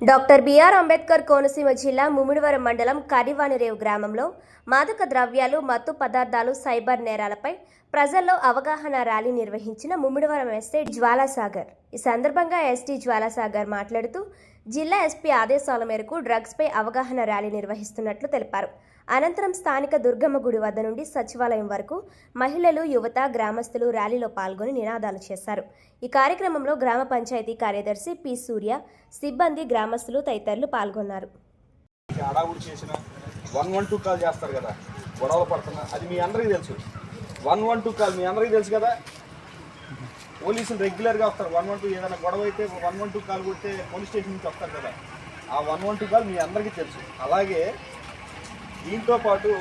Doctor BR Ambedkar Konaseema జిల్లా ముమిడివరం మండలం కరివానిరేవు గ్రామంలో మాదక ద్రవ్యాలు మత్తు పదార్థాలు సైబర్ నేరాలపై ప్రజల్లో అవగాహన ర్యాలీ నిర్వహించిన ముమిడివరం ఎస్ఐ జ్వాలాసాగర్. ఈ సందర్భంగా ఎస్టీ జ్వాలాసాగర్ మాట్లాడుతూ జిల్లా ఎస్పీ ఆదేశాల మేరకు డ్రగ్స్పై అవగాహన ర్యాలీ నిర్వహిస్తున్నట్లు తెలిపారు. అనంతరం స్థానిక దుర్గమ్మ గుడి వద్ద నుండి సచివాలయం వరకు మహిళలు యువత గ్రామస్తులు ర్యాలీలో పాల్గొని నినాదాలు చేశారు. ఈ కార్యక్రమంలో గ్రామ పంచాయతీ కార్యదర్శి పి సూర్య సిబ్బంది గ్రామస్తులు తదితరులు పాల్గొన్నారు. చేసిన వన్ వన్ టూ కాల్ చేస్తారు కదా గొడవలు పడుతున్నా అది మీ అందరికీ తెలుసు. వన్ వన్ టూ కాల్ మీ అందరికీ తెలుసు కదా పోలీసులు రెగ్యులర్గా వస్తారు. వన్ వన్ టూ ఏదైనా గొడవ అయితే వన్ వన్ టూ కాల్ కొడితే పోలీస్ స్టేషన్ నుంచి వస్తారు కదా. ఆ వన్ వన్ టూ కాల్ మీ అందరికీ తెలుసు. అలాగే దీంతో పాటు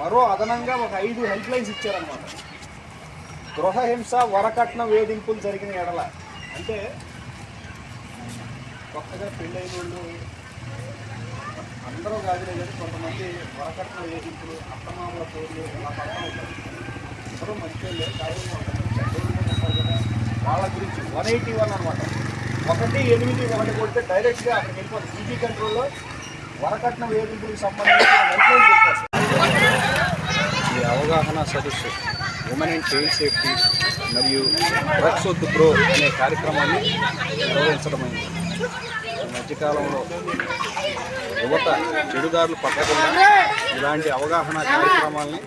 మరో అదనంగా ఒక ఐదు హెల్ప్ లైన్స్ ఇచ్చారనమాట గృహహింస వరకట్న వేధింపులు జరిగిన ఎడల. అంటే కొత్తగా పెళ్ళైన వాళ్ళు అందరూ కాదులే కానీ కొంతమంది వరకట్న వేధింపులు అత్తమామల పేర్లు ఇలా పడతా ఉంటారు. అందరూ మంచి కానీ కొంతమంది చెడ్డోళ్ళు కూడా ఉంటారు కదా వాళ్ళ గురించి వన్ ఎయిటీ వన్ అనమాట ఒకటి ఎనిమిది ఒకటి కొడితే డైరెక్ట్గా అక్కడికి వెళ్ళిపోతుంది ఈజీ కంట్రోల్లో వరకట్న వేధింపులకు సంబంధించిన ఈ అవగాహన సదస్సు ఉమెన్ అండ్ చైల్డ్ సేఫ్టీ మరియు డ్రగ్స్ వద్దు బ్రో అనే కార్యక్రమాన్ని నిర్వహించడమైంది. ఈ మధ్యకాలంలో యువత చెడుదారులు పట్టకుండా ఇలాంటి అవగాహన కార్యక్రమాలని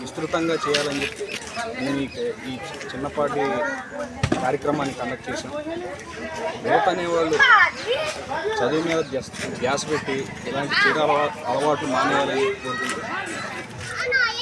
విస్తృతంగా చేయాలని చెప్పి నేను ఈ ఈ చిన్నపాటి కార్యక్రమాన్ని కండక్ట్ చేశాను. యువత అనేవాళ్ళు చదువు మీద ధ్యాస పెట్టి ఇలాంటి చీర అలవాట్లు మానేయాలని కోరుకుంటున్నాను.